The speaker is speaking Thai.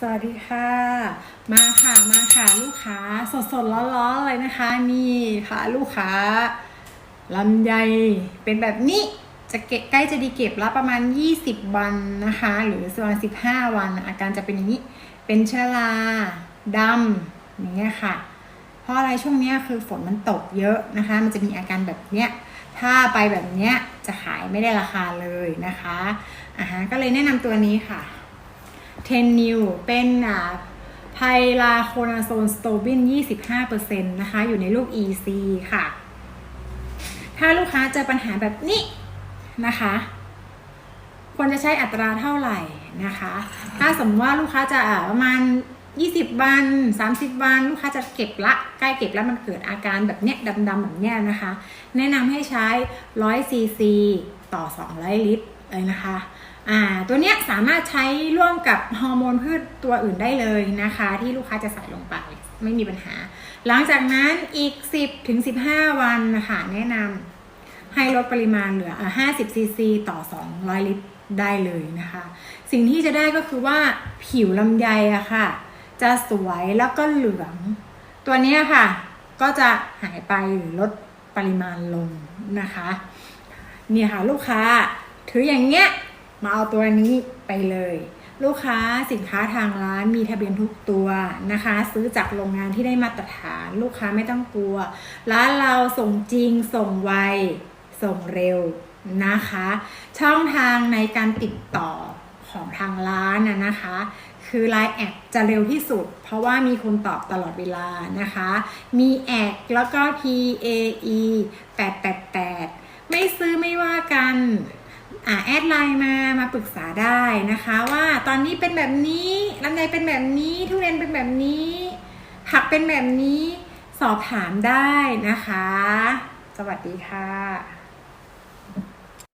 สวัสดีค่ะ มาค่ะมาค่ะลูกค้าสดสดร้อนร้อนๆเลยนะคะ นี่ค่ะลูกค้าลำไยเป็นแบบนี้จะเก็บใกล้จะดีเก็บแล้วประมาณ 20 วันนะคะ หรือประมาณ15 วัน อาการจะเป็นอย่างนี้ เป็นชราดำอย่างเงี้ยค่ะ เพราะอะไรช่วงเนี้ยคือฝนมันตกเยอะนะคะ มันจะมีอาการแบบเนี้ยถ้าไปแบบเนี้ยจะขายไม่ได้ราคาเลยนะคะอ่าฮะก็เลยแนะนำตัวนี้ค่ะ เทนนิวเป็นอ่าไพลาโคนาโซนสโตบิน 25%นะคะ อยู่ในรูป EC ค่ะ ถ้าลูกค้าเจอปัญหาแบบนี้นะคะ ควรจะใช้อัตราเท่าไหร่นะคะ ถ้าสมมติว่าลูกค้าจะประมาณ 20 วัน 30 วัน ลูกค้าจะเก็บละ ใกล้เก็บแล้วมันเกิดอาการแบบเนี้ยดำๆแบบเนี้ยนะคะ แนะนำให้ใช้ 100ซีซีต่อ 200 ลิตร เลยนะคะอ่าตัวเนี้ยสามารถใช้ร่วมกับฮอร์โมนพืชตัวอื่นได้เลยนะคะ ที่ลูกค้าจะใส่ลงไปไม่มีปัญหา หลังจากนั้นอีก 10ถึง15 วันนะคะแนะนำให้ลดปริมาณเหลืออ่า50ซีซีต่อ 200 ลิตรได้เลยนะคะ สิ่งที่จะได้ก็คือว่าผิวลำไยอะค่ะ จะสวยแล้วก็เหลือง ตัวนี้ค่ะ ก็จะหายไปหรือลดปริมาณลงนะคะ เนี่ยค่ะลูกค้า ถืออย่างเงี้ยมาเอาตัวนี้ไปเลย ลูกค้าสินค้าทางร้านมีทะเบียนทุกตัวนะคะ ซื้อจากโรงงานที่ได้มาตรฐาน ลูกค้าไม่ต้องกลัว ร้านเราส่งจริงส่งไว ส่งเร็วนะคะ ช่องทางในการติดต่อของทางร้านนะนะคะ คือ Line แอดจะเร็วที่สุด เพราะว่ามีคนตอบตลอดเวลานะคะ มีแอดแล้วก็ P A E 888 ไม่ซื้อไม่ว่ากัน อ่าแอดไลน์มามาปรึกษาได้นะคะ ว่าตอนนี้เป็นแบบนี้ลำไยเป็นแบบนี้ ทุเรียนเป็นแบบนี้ ผักเป็นแบบนี้สอบถามได้นะคะ สวัสดีค่ะ